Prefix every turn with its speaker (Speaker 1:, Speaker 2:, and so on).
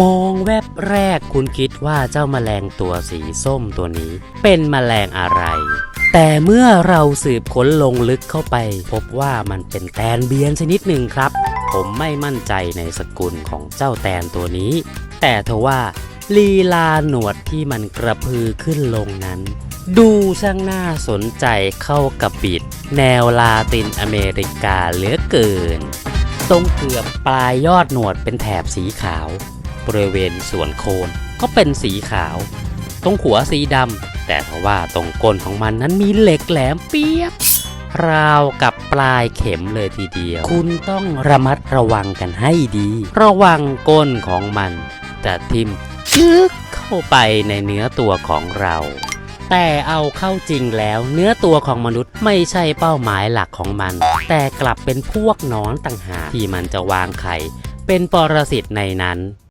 Speaker 1: มองแวบแรกคุณคิดว่าเจ้าแมลงตัวสีส้มตัวนี้ เป็นแมลงอะไร แต่เมื่อเราสืบค้นลงลึกเข้าไป พบว่ามันเป็นแตนเบียนชนิดหนึ่งครับ ผมไม่มั่นใจในสกุลของเจ้าแตนตัวนี้ แต่ทว่าลีลาหนวดที่มันกระพือขึ้นลงนั้น ดูช่างน่าสนใจเข้ากับบีดแนวลาตินอเมริกาเหลือเกิน ตรงเกือบปลายยอดหนวดเป็นแถบสีขาว บริเวณส่วนโคนก็เป็นสีขาว ตรงหัวสีดำแต่ทว่าตรงก้นของมันนั้นมีเหล็กแหลมเปียบราวกับปลายเข็มเลยทีเดียว คุณต้องระมัดระวังกันให้ดี ระวังก้นของมันจะทิ่มชึกเข้าไปในเนื้อตัวของเรา แต่เอาเข้าจริงแล้ว เนื้อตัวของมนุษย์ไม่ใช่เป้าหมายหลักของมัน แต่กลับเป็นพวกนอนต่างหากที่มันจะวางไข่ เป็นปรสิตในนั้น